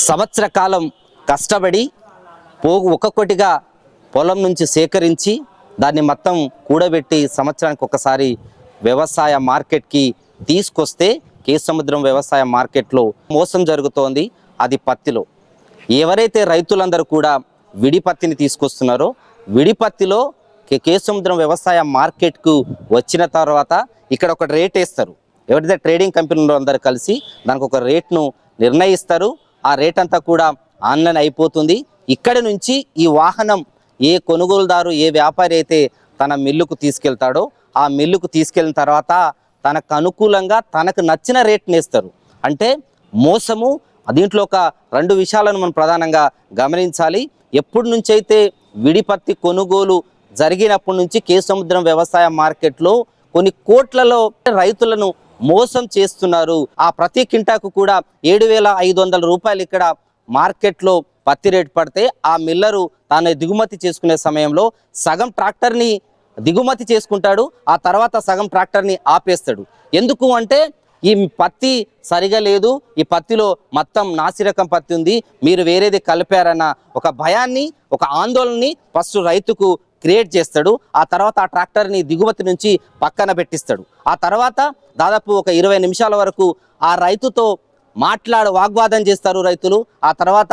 సంవత్సర కాలం కష్టపడి పోగు ఒక్కొక్కటిగా పొలం నుంచి సేకరించి దాన్ని మొత్తం కూడబెట్టి సంవత్సరానికి ఒకసారి వ్యవసాయ మార్కెట్కి తీసుకొస్తే కేసముద్రం వ్యవసాయ మార్కెట్లో మోసం జరుగుతోంది. అది పత్తిలో. ఎవరైతే రైతులందరూ కూడా విడి పత్తిని తీసుకొస్తున్నారో విడి పత్తిలో కేసముద్రం వ్యవసాయ మార్కెట్కు వచ్చిన తర్వాత ఇక్కడ ఒక రేట్ వేస్తారు. ఎవరైతే ట్రేడింగ్ కంపెనీలో అందరు కలిసి దానికి ఒక రేట్ను నిర్ణయిస్తారు. ఆ రేట్ అంతా కూడా ఆన్లైన్ అయిపోతుంది. ఇక్కడి నుంచి ఈ వాహనం ఏ కొనుగోలుదారు ఏ వ్యాపారి అయితే తన మిల్లుకు తీసుకెళ్తాడో ఆ మిల్లుకు తీసుకెళ్ళిన తర్వాత తనకు అనుకూలంగా తనకు నచ్చిన రేట్ని ఇస్తారు అంటే మోసము దీంట్లో ఒక రెండు విషయాలను మనం ప్రధానంగా గమనించాలి. ఎప్పటి నుంచి అయితే విడిపత్తి కొనుగోలు జరిగినప్పటి నుంచి కేసముద్రం వ్యవసాయ మార్కెట్లో కొన్ని కోట్లలో రైతులను మోసం చేస్తున్నారు. ఆ ప్రతి కింటాకు కూడా ఏడు వేల ఐదు వందల రూపాయలు ఇక్కడ మార్కెట్లో పత్తి రేటు పడితే ఆ మిల్లరు తాను దిగుమతి చేసుకునే సమయంలో సగం ట్రాక్టర్ని దిగుమతి చేసుకుంటాడు. ఆ తర్వాత సగం ట్రాక్టర్ని ఆపేస్తాడు. ఎందుకు అంటే ఈ పత్తి సరిగా లేదు. ఈ పత్తిలో మొత్తం నాసిరకం పత్తి ఉంది. మీరు వేరేది కలిపారన్న ఒక భయాన్ని ఒక ఆందోళనని ఫస్ట్ రైతుకు క్రియేట్ చేస్తాడు. ఆ తర్వాత ఆ ట్రాక్టర్ని దిగుమతి నుంచి పక్కన పెట్టిస్తాడు. ఆ తర్వాత దాదాపు ఒక ఇరవై నిమిషాల వరకు ఆ రైతుతో మాట్లాడ వాగ్వాదం చేస్తారు రైతులు. ఆ తర్వాత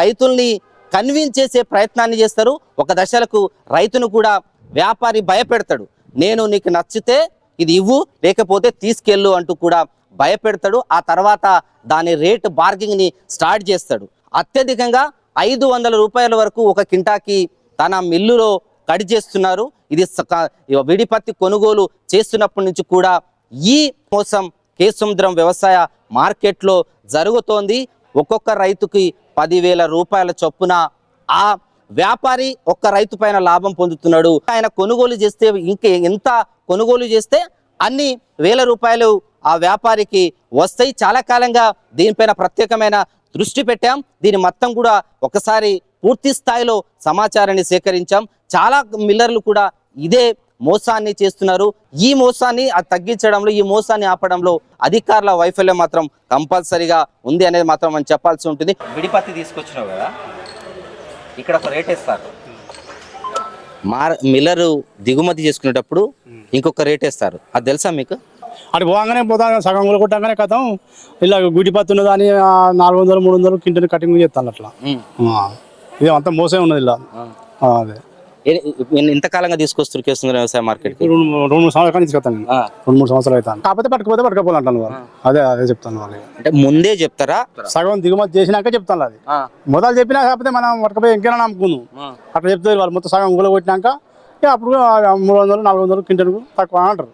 రైతుల్ని కన్విన్స్ చేసే ప్రయత్నాన్ని చేస్తారు. ఒక దశలకు రైతును కూడా వ్యాపారి భయపెడతాడు. నేను నీకు నచ్చితే ఇది ఇవ్వు లేకపోతే తీసుకెళ్ళు అంటూ కూడా భయపెడతాడు. ఆ తర్వాత దాని రేట్ బార్గింగ్ని స్టార్ట్ చేస్తాడు. అత్యధికంగా ఐదు వందల రూపాయల వరకు ఒక కింటాకి తన మిల్లులో కడి చేస్తున్నారు. ఇది విడిపత్తి కొనుగోలు చేస్తున్నప్పటి నుంచి కూడా ఈ మోసం కేసుముద్రం వ్యవసాయ మార్కెట్లో జరుగుతోంది. ఒక్కొక్క రైతుకి పదివేల రూపాయల చొప్పున ఆ వ్యాపారి ఒక్క రైతు పైన లాభం పొందుతున్నాడు. ఆయన కొనుగోలు చేస్తే ఇంకే ఎంత కొనుగోలు చేస్తే అన్ని వేల రూపాయలు ఆ వ్యాపారికి వస్తాయి. చాలా కాలంగా దీనిపైన ప్రత్యేకమైన దృష్టి పెట్టాం. దీని మొత్తం కూడా ఒకసారి పూర్తి స్థాయిలో సమాచారాన్ని సేకరించాం. చాలా మిల్లర్లు కూడా ఇదే మోసాన్ని చేస్తున్నారు. ఈ మోసాన్ని అది తగ్గించడంలో ఈ మోసాన్ని ఆపడంలో అధికారుల వైఫల్యం మాత్రం కంపల్సరీగా ఉంది అనేది మాత్రం మనం చెప్పాల్సి ఉంటుంది. విడిపత్తి తీసుకొచ్చినావు కదా? ఇక్కడ ఒక రేట్ ఇస్తారు మార్ మిల్లరు దిగుమతి చేసుకునేటప్పుడు ఇంకొక రేట్ ఇస్తారు అది తెలుసా మీకు? అటు పోగానే పోతా సగం కూడా కొట్టగానే కథం. ఇలా గుడి పత్తి ఉన్నది అని నాలుగు వందలు మూడు వందలు కింటని కటింగ్ చేస్తాను అట్లా. ఆ. ఇది అంతా మోసే ఉన్నది ఇలా. అదే. ఇంతకాలంగా తీసుకొస్తారు కేసుందర వ్యవసాయ మార్కెట్కి? రెండు మూడు- రెండు మూడు సంవత్సరాలు తీసుకొస్తాను రెండు మూడు సంవత్సరాలు అవుతాను. కాకపోతే పట్టుకపోతే పట్టుకపోవాలంటాను వాళ్ళు. అదే అదే చెప్తాను వాళ్ళు. అంటే ముందే చెప్తారా? సగం దిగుమతి చేసినాక చెప్తాను అది. మొదలు చెప్పినా కాకపోతే మనం పట్టుకపోయి ఇంకేనా నమ్ముకుందాం. అట్లా చెప్తే వాళ్ళు మొత్తం సగం గుల కొట్టినాక అప్పుడు మూడు వందలు నాలుగు వందలు కింటకు తక్కువ అంటారు.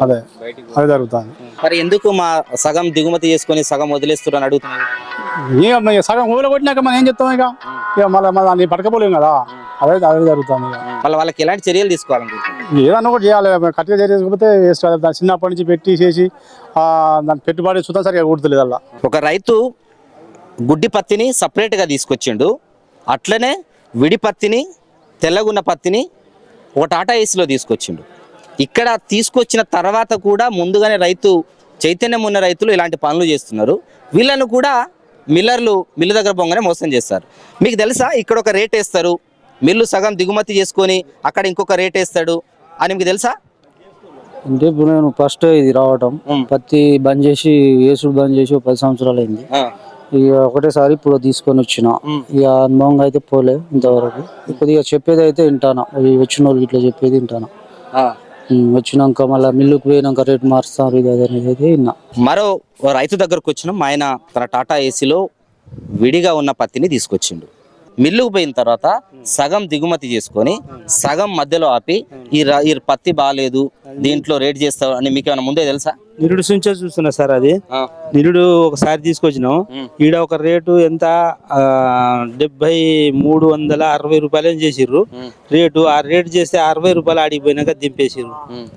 అదే అదే జరుగుతుంది. మరి ఎందుకు మా సగం దిగుమతి చేసుకొని సగం వదిలేస్తారు అని అడుగుతున్నారు? ఇక మరి సగం ఊళ్ళో కొట్టినాక మనం ఏం చెప్తాం ఇక? ఇక మళ్ళీ మళ్ళీ దాన్ని పట్టుకపోలేము కదా. అదే అదే జరుగుతుంది మళ్ళీ వాళ్ళకి ఎలాంటి చర్యలు తీసుకోవాలనుకుంటున్నారు? ఏదన్నా ఒకటి చేయాలి. కరెక్ట్గా చేయకపోతే వేస్ట్ దాన్ని చిన్నప్పటి నుంచి పెట్టి చేసి దాని పెట్టుబడి చూద్దాం సరిగా కుడతలేదు అలా. ఒక రైతు గుడ్డి పత్తిని సపరేట్గా తీసుకొచ్చిండు. అట్లనే విడి పత్తిని తెల్లగున్న పత్తిని ఒక టాటా ఏసీలో తీసుకొచ్చిండు. ఇక్కడ తీసుకొచ్చిన తర్వాత కూడా ముందుగానే రైతు చైతన్యం ఉన్న రైతులు ఇలాంటి పనులు చేస్తున్నారు. వీళ్ళను కూడా మిల్లర్లు మిల్లు దగ్గర పొంగనే మోసం చేస్తారు. మీకు తెలుసా? ఇక్కడ ఒక రేట్ వేస్తారు. మిల్లు సగం దిగుమతి చేసుకొని అక్కడ ఇంకొక రేట్ వేస్తాడు అని మీకు తెలుసా? అంటే ఇప్పుడు నేను ఫస్ట్ ఇది రావటం. పత్తి బంద్ చేసి వేసుడు బంద్ చేసి పది సంవత్సరాలు అయింది. ఇక ఒకటేసారి ఇప్పుడు తీసుకొని వచ్చిన. ఇక అనుభవంగా అయితే పోలే ఇంతవరకు. కొద్దిగా చెప్పేది అయితే వింటాను? వచ్చిన వాళ్ళు ఇట్లా చెప్పేది వింటాను? వచ్చినాక మళ్ళీ మిల్లుకు పోయినాక రేటు మారుస్తారు ఇది అది అనేది అయితే విన్నా. మరో రైతు దగ్గరకు వచ్చినాం. ఆయన తన టాటా ఏసీలో విడిగా ఉన్న పత్తిని తీసుకొచ్చిండు. మిల్లుకు పోయిన తర్వాత సగం దిగుమతి చేసుకొని సగం మధ్యలో ఆపి ఈ పత్తి బాగాలేదు దీంట్లో రేట్ చేస్తావు అని మీకు ఏమైనా ముందే తెలుసా? నిరుడు నుంచే చూస్తున్నా సార్ అది. నిరుడు ఒకసారి తీసుకొచ్చినాం. ఈడ ఒక రేటు ఎంత? డెబ్బై మూడు వందల అరవై రూపాయలు చేసిర్రు. రేటు ఆ రేటు చేస్తే అరవై రూపాయలు ఆడిపోయినాక దింపేసిర్రు.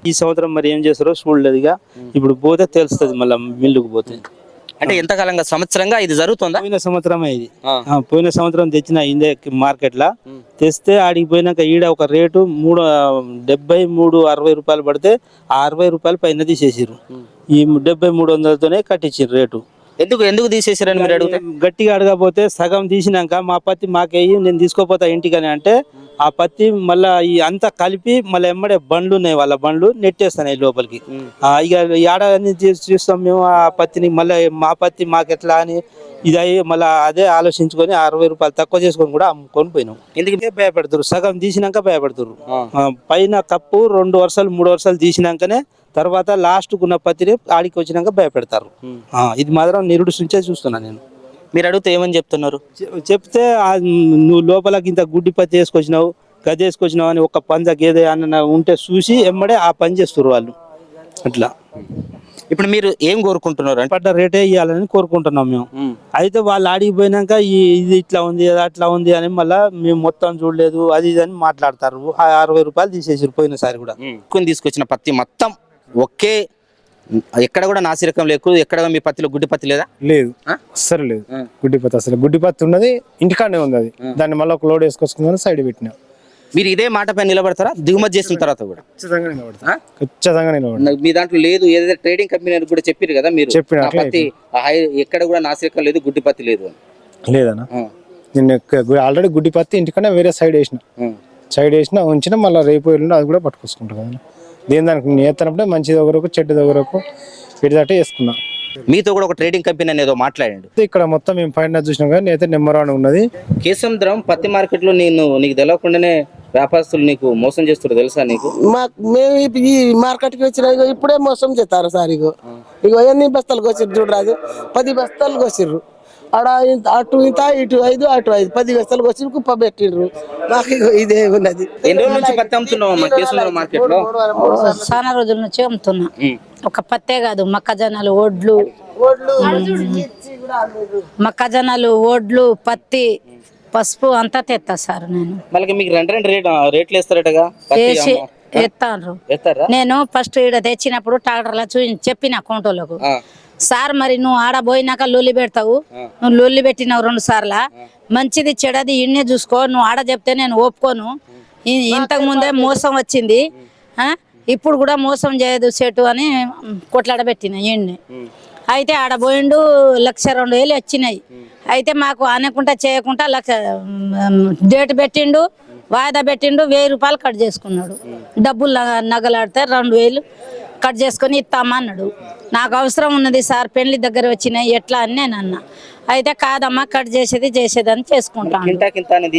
ఈ సంవత్సరం మరి ఏం చేస్తారో చూడలేదుగా ఇప్పుడు పోతే తెలుస్తుంది మళ్ళీ మిల్లుకు పోతే. అంటే ఎంతకాలంగా? సంవత్సరంగా ఇది జరుగుతుందా? పోయిన సంవత్సరం ఇది. ఆ, పోయిన సంవత్సరం తెచ్చిన ఇందే మార్కెట్లా తెస్తే ఆడికి పోయినాక ఈడ ఒక రేటు మూడు ఆ, డెబ్బై మూడు అరవై రూపాయలు పడితే ఆ అరవై రూపాయలు పైన తీసేసిర్రు. ఈ డెబ్బై మూడు వందలతోనే కట్టించారు రేటు. ఎందుకు ఎందుకు తీసేసారని మీరు అడిగితే? గట్టిగా అడగపోతే సగం తీసినాక మా పత్తి మాకేయి నేను తీసుకోపోతా ఇంటికని అంటే ఆ పత్తి మళ్ళా ఈ అంతా కలిపి మళ్ళీ ఎమ్మడే బండ్లు ఉన్నాయి వాళ్ళ బండ్లు నెట్టేస్తాయి లోపలికి. ఆ, ఇక ఏడాది చూస్తాం మేము ఆ పత్తిని మళ్ళీ మా పత్తి మాకెట్లా అని ఇది అయ్యి మళ్ళీ అదే ఆలోచించుకొని అరవై రూపాయలు తక్కువ చేసుకొని కూడా అమ్ముకొని పోయినాం. ఎందుకంటే భయపెడతారు సగం తీసినాక భయపెడతారు పైన కప్పు రెండు వర్షాలు మూడు వర్షాలు తీసినాకనే తర్వాత లాస్ట్ ఉన్న పత్తిని ఆడికి వచ్చినాక భయపెడతారు. ఇది మాత్రం నిరుడు నుంచే చూస్తున్నా నేను. మీరు అడిగితే ఏమని చెప్తున్నారు? చెప్తే నువ్వు లోపలకి ఇంత గుడ్డి పత్తి వేసుకొచ్చినావు గది వేసుకొచ్చినావు అని ఒక పంజ గేదె అన్న ఉంటే చూసి ఎమ్మడే ఆ పని చేస్తారు వాళ్ళు. అట్లా. ఇప్పుడు మీరు ఏం కోరుకుంటున్నారు అంటే పడ్డ రేటే ఇవ్వాలని కోరుకుంటున్నాం మేము. అయితే వాళ్ళు ఆడికి పోయినాక ఈ ఇది ఇట్లా ఉంది అది అట్లా ఉంది అని మళ్ళీ మేము మొత్తం చూడలేదు అది ఇది అని మాట్లాడతారు. అరవై రూపాయలు తీసేసారు పోయినసారి కూడా. కొని తీసుకొచ్చిన పత్తి మొత్తం ఒకే ఎక్కడ కూడా నాసిరకం లేకు ఎక్కడ మీ పత్తిలో గుడ్డి పత్తి లేదా? లేదు. ఆ? అస్సలు లేదు. గుడ్డి పత్తి అసలు. గుడ్డి పత్తి ఉన్నది ఇంటికాడనే ఉంది అది. దాన్ని మళ్ళీ ఒక లోడ్ వేసుకొచ్చుకుందని సైడ్ పెట్టినా. మీరు ఇదే మాట పైన నిలబడతారా? దిగుమతి చేసిన తర్వాత కూడా? ఖచ్చితంగా నిలబడతా? ఖచ్చితంగా మీ దాంట్లో లేదు. ఏదైతే ట్రేడింగ్ కంపెనీ అని కూడా చెప్పారు కదా మీరు? చెప్పిన పత్తి ఎక్కడ కూడా నాసిరకం లేదు గుడ్డి పత్తి లేదు లేదన్నా? నేను ఆల్రెడీ గుడ్డి పత్తి ఇంటికన్నా వేరే సైడ్ వేసిన. సైడ్ వేసిన ఉంచిన మళ్ళీ రేపు ఎల్లుండి అది కూడా పట్టుకొచ్చుకుంటా కదా దేని దానికి నేను ఎత్తనప్పుడే మంచి దగ్గరకు చెడ్డ దగ్గరకు పెడిదట్టే వేసుకున్నా మీతో కూడా ఒక ట్రేడింగ్ కంపెనీ అని ఏదో మాట్లాడండి ఇక్కడ మొత్తం మేము పైన చూసినాం కానీ నేనైతే నెంబర్ వన్ ఉన్నది కేసముద్రం పత్తి మార్కెట్లో నేను నీకు తెలియకుండానే వ్యాపారస్తులు నీకు మోసం చేస్తారు తెలుసా నీకు మాకు మేము ఈ- ఈ మార్కెట్కి వచ్చిన ఇగో ఇప్పుడే మోసం చేస్తారు సార్ ఇగో ఇగో ఎన్ని బస్తాలు కోసిర్రు చూడరాదు పది బస్తాలు కోసిర్రు ఆడ ఇంత అటు ఇంత ఇటు ఐదు అటు ఐదు పది బస్తాలు కోసి కుప్ప పెట్టిండ్రు మాకు ఇగో ఇదే ఉన్నది ఎన్ని రోజుల నుంచి పత్తి అమ్ముతున్నావు అమ్మా కేసముద్రం మార్కెట్లో చాలా రోజుల నుంచి అమ్ముతున్నా ఒక పత్తే కాదు మొక్కజొన్నలు ఒడ్లు. మొక్కజొన్నలు ఒడ్లు పత్తి పసుపు అంతా తెస్తా సార్ నేను. మళ్ళీ మీకు రెండు రెండు రేట్ రేట్లు వేస్తారటగా? పత్తి వేసి అమ్మ. ఎత్తాను నేను ఫస్ట్ ఈడ తెచ్చినప్పుడు ట్రాక్టర్లో చూ చెప్పిన అకౌంట్లకు ఆ, సార్ మరి నువ్వు ఆడ పోయినాక లొల్లి పెడతావు. నువ్వు లొల్లి పెట్టినావు రెండు సార్ల. మంచిది చెడది ఇన్నే చూసుకో. నువ్వు ఆడ చెప్తే నేను ఒప్పుకోను. ఇంతకు ముందే మోసం వచ్చింది. ఆ? ఇప్పుడు కూడా మోసం చేయదు సెటు అని కొట్లాడబెట్టిన ఈయన్ని అయితే ఆడ పోయిండు లక్ష రెండు వేలు వచ్చినాయి. అయితే మాకు అనకుండా చేయకుండా లక్ష డేట్ పెట్టిండు వాయిదా పెట్టిండు వెయ్యి రూపాయలు కట్ చేసుకున్నాడు. డబ్బులు నగ- నగలాడితే రెండు వేలు కట్ చేసుకొని ఇస్తామన్నాడు. నాకు అవసరం ఉన్నది సార్ పెళ్ళి దగ్గర వచ్చినాయి ఎట్లా అని నేను అన్నా. అయితే కాదమ్మా కట్ చేసేది చేసేది అని చేసుకుంటాను అని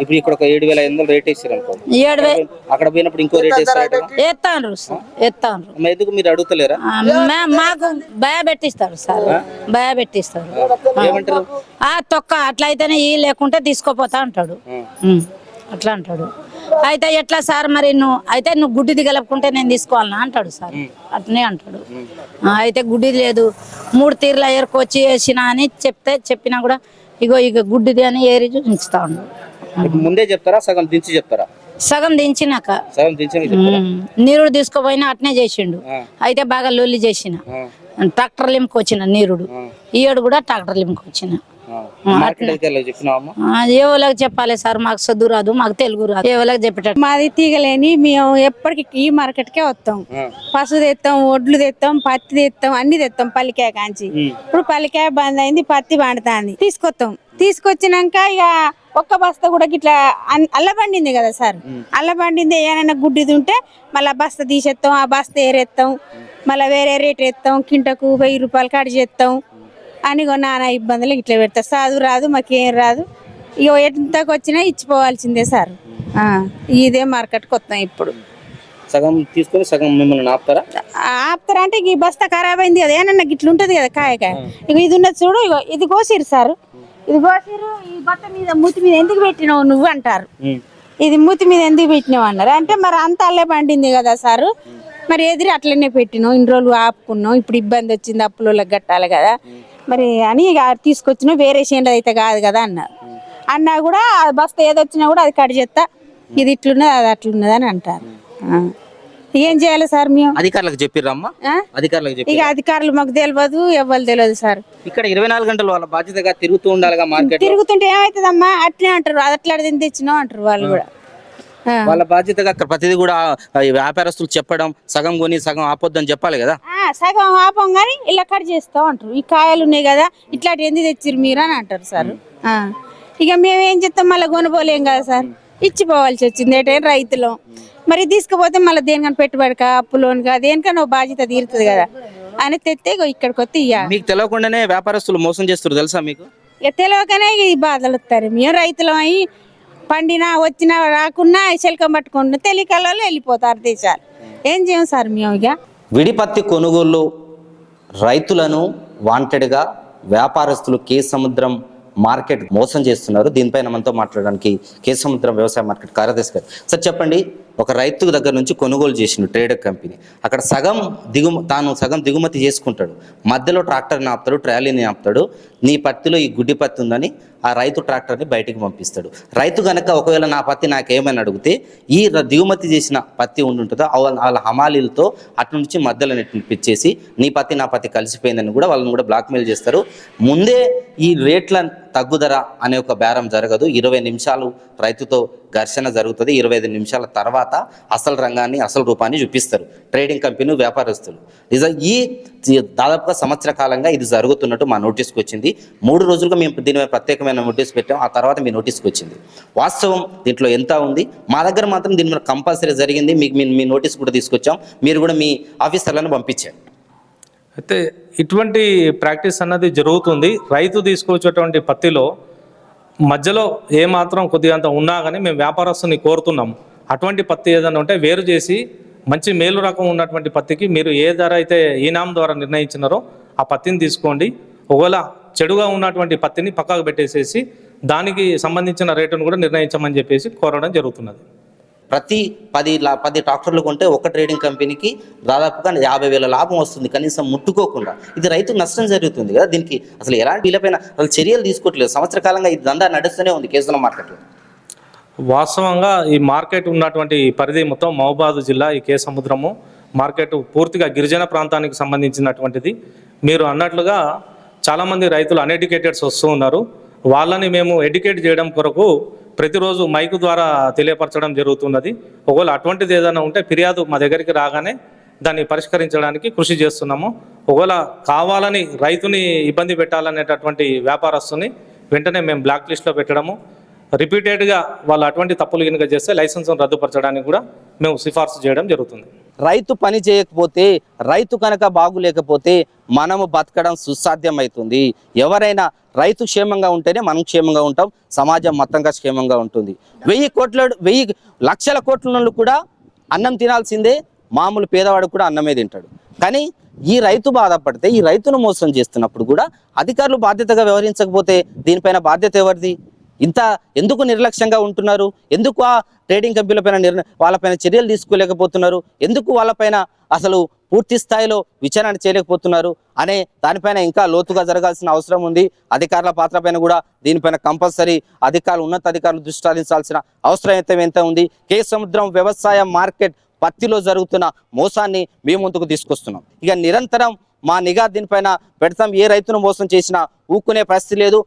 ఇప్పుడు ఇక్కడ ఒక ఏడు వేల ఐదు వందలు రేట్ వేసారు అనుకో ఏడు వే అక్కడ పోయినప్పుడు ఇంకో రేట్ వేస్తారటగా? ఎత్తాను సార్ ఎత్తాను అమ్మ, ఎందుకు మీరు అడుగుతలేరా? ఆ, మే- మాకు భయ పెట్టిస్తారు సార్ భయ పెట్టిస్తారు. ఏమంటారు? ఆ తొక్క అట్లయితేనే ఈ లేకుంటే తీసుకోపోతా అంటాడు. ఉమ్, అట్లా అంటాడు. అయితే ఎట్లా సార్ మరి నువ్వు? అయితే నువ్వు గుడ్డిది గలుపుకుంటే నేను తీసుకోవాలనా? అంటాడు సార్. అట్నే అంటాడు. అయితే గుడ్డిది లేదు. మూడు తీర్ల ఏరుకొచ్చి వేసిన అని చెప్తే చెప్పినా కూడా ఇగో ఇక గుడ్డిది అని ఏరి ఉంచుతా ఇప్పుడు ముందే చెప్తారా? సగం దించి చెప్తారా? సగం దించినాక. సగం చెప్తారా నీరుడు తీసుకోపోయినా అట్నే చేసిండు. అయితే బాగా లొల్లి చేసిన. ట్రాక్టర్ లింపుకొచ్చిన నీరుడు. ఈ ఏడు కూడా ట్రాక్టర్ లింపుకొచ్చిన మార్కెట్ అయితే వెళ్ళి చెప్పినావమ్మా ఆ, ఏ వాళ్ళకి చెప్పాలి సార్? మాకు చదువు రాదు మాకు తెలుగు రాదు. వాళ్ళకి చెప్పేటట్టు? మాది తీగలేని మేము ఎప్పటికి ఈ మార్కెట్కే వస్తాం. పసుపు తెస్తాం ఒడ్లు తెస్తాం పత్తి తెస్తాం అన్ని తెస్తాం పల్లికాయ కాంచి. ఇప్పుడు పల్లికాయ బంద్ అయింది పత్తి పండుతాంది. తీసుకొస్తాం తీసుకొచ్చినాక ఇక ఒక్క బస్తా కూడా ఇట్లా అన్- అల్ల పండింది కదా సార్. అల్ల పండింది ఏమైనా గుడ్డిది ఉంటే మళ్ళీ బస్తా తీసేస్తాం ఆ బస్తా ఏరేస్తాం మళ్ళీ వేరే రేట్ ఎత్తాం కింటకు వెయ్యి రూపాయలు కట్ చేస్తాం అని నానా ఇబ్బందులు ఇట్లా పెడతా. చదువు రాదు మాకేం రాదు. ఇక ఎంతకు వచ్చినా ఇచ్చిపోవాల్సిందే సార్. ఇదే మార్కెట్కి వస్తాం ఇప్పుడు. సగం తీసుకొని సగం మిమ్మల్ని ఆపుతారా? ఆపుతారా అంటే ఈ బస్తా ఖరాబ్ అయింది కదా ఏమన్నా ఇట్లా ఉంటుంది కదా కాయ కాయ ఇక ఇది ఉన్నది చూడు ఇగో ఇది కోసిరు సార్. ఇది కోసిరు ఈ బత్త మీద మూతి మీద ఎందుకు పెట్టినావు నువ్వు అంటారు. ఇది మూతి మీద ఎందుకు పెట్టినావు అన్నారు. అంటే మరి అంత అల్లే పండింది కదా సారు. మరి ఎదిరి అట్లనే పెట్టినాం ఇన్ని రోజులు ఆపుకున్నాం ఇప్పుడు ఇబ్బంది వచ్చింది అప్పులోకి కట్టాలి కదా. మరి అని ఇక తీసుకొచ్చినా వేరే చేనులు అయితే కాదు కదా అన్నారు. అన్నా కూడా బస్తా ఏదొచ్చినా కూడా అది కట్ చేస్తా ఇది ఇట్లున్నది అది అట్లున్నది అని అంటారు. ఏం చేయాలి సార్ మేము? అధికారులకు చెప్పిర్రమ్మా? అధికారులకు చెప్పి ఇక అధికారులు మాకు తెలియదు ఎవ్వరు తెలియదు సార్. ఇక్కడ ఇరవై నాలుగు గంటలు వాళ్ళ బాధ్యతగా తిరుగుతూ ఉండాలిగా మార్కెట్ తిరుగుతుంటే ఏమవుతుందమ్మా అట్లే అంటారు అది అట్లా తిని తెచ్చినావు అంటారు వాళ్ళు కూడా. వాళ్ళ బాధ్యతగా అక్కడ ప్రతిదీ కూడా వ్యాపారస్తులు చెప్పడం సగం కొని సగం ఆపొద్దని చెప్పాలి కదా? సగం ఆపం కానీ ఇలా కట్ చేస్తాం అంటారు. ఈ కాయలు ఉన్నాయి కదా ఇట్లాంటి ఎందుకు తెచ్చిర్రు మీరు అని అంటారు సార్. ఇక మేము ఏం చేస్తాం? మళ్ళీ కొనుక్కోలేం కదా సార్. ఇచ్చిపోవాల్సి వచ్చింది ఏటే రైతులు. మరి తీసుకుపోతే మళ్ళీ దేనికన్నా పెట్టుబడికా అప్పులోనికా దేనికన్నా ఓ బాధ్యత తీరుతుంది కదా. అని తెస్తే ఇగో ఇక్కడికి వస్తే ఇయ్యాలి మీకు తెలియకుండానే వ్యాపారస్తులు మోసం చేస్తారు తెలుసా మీకు? ఇక తెలియకనే ఈ బాధలు వస్తారు మేము రైతులం అయి పండినా వచ్చినా రాకున్నా శిల్కం పట్టుకుంటున్నా తెలియకల్లో వెళ్ళిపోతారు దేశాలు. ఏం చేయం సార్ మేము ఇక విడిపత్తి కొనుగోలు రైతులను వాంటెడ్గా వ్యాపారస్తులు కే సముద్రం మార్కెట్ మోసం చేస్తున్నారు. దీనిపైన మనతో మాట్లాడడానికి కేసముద్రం వ్యవసాయ మార్కెట్ కార్యదర్శి గారు. సార్ చెప్పండి. ఒక రైతు దగ్గర నుంచి కొనుగోలు చేసిండు ట్రేడర్ కంపెనీ. అక్కడ సగం దిగు తాను సగం దిగుమతి చేసుకుంటాడు. మధ్యలో ట్రాక్టర్ని ఆపుతాడు ట్రాలీని ఆపుతాడు నీ పత్తిలో ఈ గుడ్డి పత్తి ఉందని ఆ రైతు ట్రాక్టర్ని బయటికి పంపిస్తాడు. రైతు కనుక ఒకవేళ నా పత్తి నాకేమని అడిగితే ఈ దిగుమతి చేసిన పత్తి ఉండుంటుందో వాళ్ళ వాళ్ళ హమాలీలతో అటు నుంచి మధ్యలో నెట్టించేసి నీ పత్తి నా పత్తి కలిసిపోయిందని కూడా వాళ్ళని కూడా బ్లాక్మెయిల్ చేస్తారు. ముందే ఈ రేట్ల తగ్గుదర అనే ఒక బేరం జరగదు. ఇరవై నిమిషాలు రైతుతో ఘర్షణ జరుగుతుంది. ఇరవై ఐదు నిమిషాల తర్వాత అసలు రంగాన్ని అసలు రూపాన్ని చూపిస్తారు. ట్రేడింగ్ కంపెనీ వ్యాపారస్తులు. నిజం ఈ దాదాపుగా సంవత్సర కాలంగా ఇది జరుగుతున్నట్టు మా నోటీస్కి వచ్చింది. మూడు రోజులుగా మేము దీని ప్రత్యేకమైన నోటీస్ పెట్టాం. ఆ తర్వాత మీ నోటీస్కి వచ్చింది. వాస్తవం దీంట్లో ఎంత ఉంది? మా దగ్గర మాత్రం దీని మీద కంపల్సరీ జరిగింది. మీకు మీ- మీ నోటీస్ కూడా తీసుకొచ్చాం. మీరు కూడా మీ ఆఫీసర్లను పంపించారు. అయితే ఇటువంటి ప్రాక్టీస్ అన్నది జరుగుతుంది. రైతు తీసుకొచ్చేటువంటి పత్తిలో మధ్యలో ఏ మాత్రం కొద్దిగా అంత ఉన్నా కానీ మేము వ్యాపారస్తుని కోరుతున్నాము. అటువంటి పత్తి ఏదైనా ఉంటే వేరు చేసి మంచి మేలు రకం ఉన్నటువంటి పత్తికి మీరు ఏ ధర అయితే ఈనాం ద్వారా నిర్ణయించినారో ఆ పత్తిని తీసుకోండి. ఒకవేళ చెడుగా ఉన్నటువంటి పత్తిని పక్కకు పెట్టేసేసి దానికి సంబంధించిన రేటును కూడా నిర్ణయించమని చెప్పేసి కోరడం జరుగుతున్నది. ప్రతి పది లా పది ట్రాక్టర్లు కొంటే ఒక ట్రేడింగ్ కంపెనీకి దాదాపుగా యాభై వేల లాభం వస్తుంది కనీసం ముట్టుకోకుండా. ఇది రైతుకు నష్టం జరుగుతుంది కదా దీనికి అసలు ఎలాంటి వీళ్ళపైన అసలు చర్యలు తీసుకోవట్లేదు. సంవత్సర కాలంగా ఈ దందా నడుస్తూనే ఉంది కేసుల మార్కెట్లో. వాస్తవంగా ఈ మార్కెట్ ఉన్నటువంటి పరిధి మొత్తం మహబాద్ జిల్లా ఈ కే సముద్రము. మార్కెట్ పూర్తిగా గిరిజన ప్రాంతానికి సంబంధించినటువంటిది. మీరు అన్నట్లుగా చాలామంది రైతులు అన్ఎడ్యుకేటెడ్స్ వస్తూ ఉన్నారు. వాళ్ళని మేము ఎడ్యుకేట్ చేయడం కొరకు ప్రతిరోజు మైకు ద్వారా తెలియపరచడం జరుగుతున్నది. ఒకవేళ అటువంటిది ఏదైనా ఉంటే ఫిర్యాదు మా దగ్గరికి రాగానే దాన్ని పరిష్కరించడానికి కృషి చేస్తున్నాము. ఒకవేళ కావాలని రైతుని ఇబ్బంది పెట్టాలనేటటువంటి వ్యాపారస్తుని వెంటనే మేము బ్లాక్ లిస్ట్లో పెట్టడము. రిపీటెడ్గా వాళ్ళు అటువంటి తప్పులు కనుక చేస్తే లైసెన్స్ రద్దుపరచడానికి కూడా మేము సిఫార్సు చేయడం జరుగుతుంది. రైతు పని చేయకపోతే రైతు కనుక బాగులేకపోతే మనము బతకడం సుసాధ్యమవుతుంది ఎవరైనా రైతు క్షేమంగా ఉంటేనే మనం క్షేమంగా ఉంటాం సమాజం మొత్తంగా క్షేమంగా ఉంటుంది. వెయ్యి కోట్ల వెయ్యి లక్షల కోట్ల నుండి కూడా అన్నం తినాల్సిందే మామూలు పేదవాడు కూడా అన్నమే తింటాడు. కానీ ఈ రైతు బాధపడితే ఈ రైతును మోసం చేస్తున్నప్పుడు కూడా అధికారులు బాధ్యతగా వ్యవహరించకపోతే దీనిపైన బాధ్యత ఎవరిది? ఇంత ఎందుకు నిర్లక్ష్యంగా ఉంటున్నారు? ఎందుకు ఆ ట్రేడింగ్ కంపెనీలపైన నిర్ణ వాళ్ళపైన చర్యలు తీసుకోలేకపోతున్నారు? ఎందుకు వాళ్ళపైన అసలు పూర్తి స్థాయిలో విచారణ చేయలేకపోతున్నారు? అనే దానిపైన ఇంకా లోతుగా జరగాల్సిన అవసరం ఉంది. అధికారుల పాత్ర పైన కూడా దీనిపైన కంపల్సరీ అధికారులు ఉన్నత అధికారులు దృష్టి సాధించాల్సిన అవసరం అయితే ఎంత ఉంది? కే సముద్రం వ్యవసాయ మార్కెట్ పత్తిలో జరుగుతున్న మోసాన్ని మేము ముందుకు తీసుకొస్తున్నాం. ఇక నిరంతరం మా నిఘా దీనిపైన పెడతాం. ఏ రైతును మోసం చేసినా ఊక్కునే పరిస్థితి లేదు.